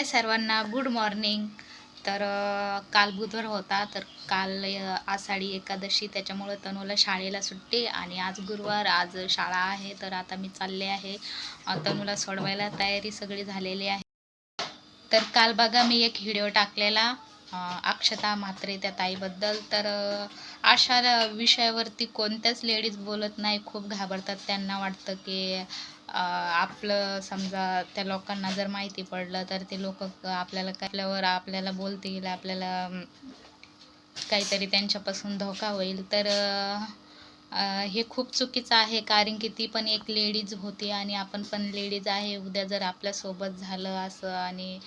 हाय सर्वांना good morning तर काल बुधवार होता तर काल आषाढी एकादशी त्याच्यामुळं तनूला शाळेला सुट्टी आणि आज गुरुवार आज शाळा आहे तर आता मी चालले आहे. तनूला सोडवायला तयारी सगळी झालेली आहे. तर काल बघा मी एक व्हिडिओ टाकलेला. अक्षता म्हात्रे त्या ताईबद्दल. तर अशा विषयावरती कोणत्याच लेडीज बोलत नाही. खूप घाबरतात. त्यांना वाटतं की आपलं समजा त्या लोकांना जर माहिती पडलं तर ते लोक आपल्याला आपल्यावर आपल्याला बोलतील. आपल्याला काहीतरी त्यांच्यापासून धोका होईल. तर हे खूप चुकीचं आहे कारण की ती पण एक लेडीज होती आणि आपण पण लेडीज आहे. उद्या जर आपल्यासोबत झालं असं आणि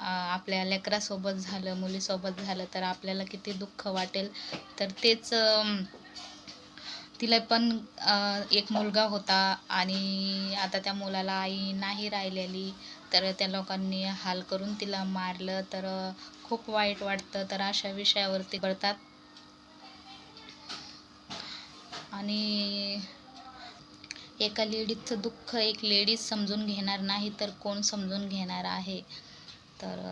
आपल्या लेकरासोबत झालं मुलीसोबत झालं तर आपल्याला किती दुःख वाटेल. तर तेच तिला पण एक मुलगा होता आणि आता त्या मुलाला आई नाही राहिलेली. तर त्या लोकांनी हाल करून तिला मारलं. तर खूप वाईट वाटतं. तर अशा विषयावरती करतात आणि एका लेडीजचं दुःख एक लेडीज समजून घेणार नाही तर कोण समजून घेणार आहे? तर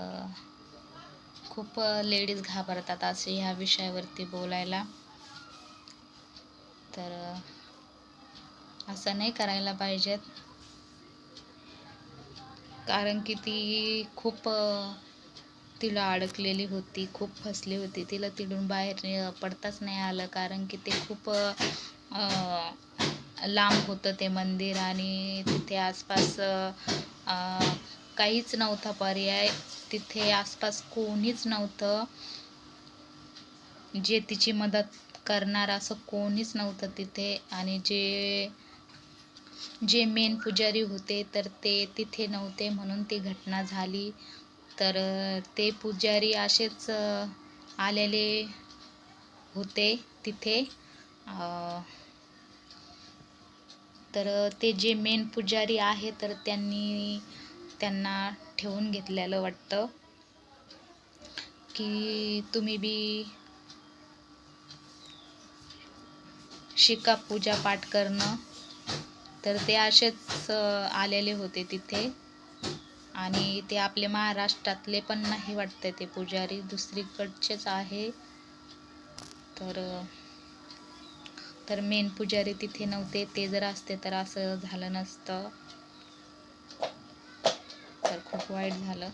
खूप लेडीज घाबरतात असे ह्या विषयावरती बोलायला. तर असं नाही करायला पाहिजेत. कारण की ती खूप तिला अडकलेली होती खूप फसली होती. तिला तिथून बाहेर पडताच नाही आलं कारण की ते खूप लांब होतं ते मंदिर आणि तिथे आसपास काहीच नव्हता पर्याय. तिथे आसपास कोणीच नव्हतं. जे तिची मदत करणार असं कोणीच नव्हतं तिथे आणि जे जे मेन पुजारी होते तर ते तिथे नव्हते म्हणून ती घटना झाली. तर ते पुजारी असेच आलेले होते तिथे. तर ते जे मेन पुजारी आहे तर त्यांनी त्यांना ठेवून घेतलेलं वाटतं की तुम्ही बी शिका पूजा पाठ करणं. तर ते असेच आलेले होते तिथे. आणि ते आपले महाराष्ट्रातले पण नाही वाटते ते पुजारी. दुसरीकडचेच आहे. तर तर मेन पुजारी तिथे नव्हते. ते जर असते तर असं झालं नसतं. तर खूप वाईट झालं.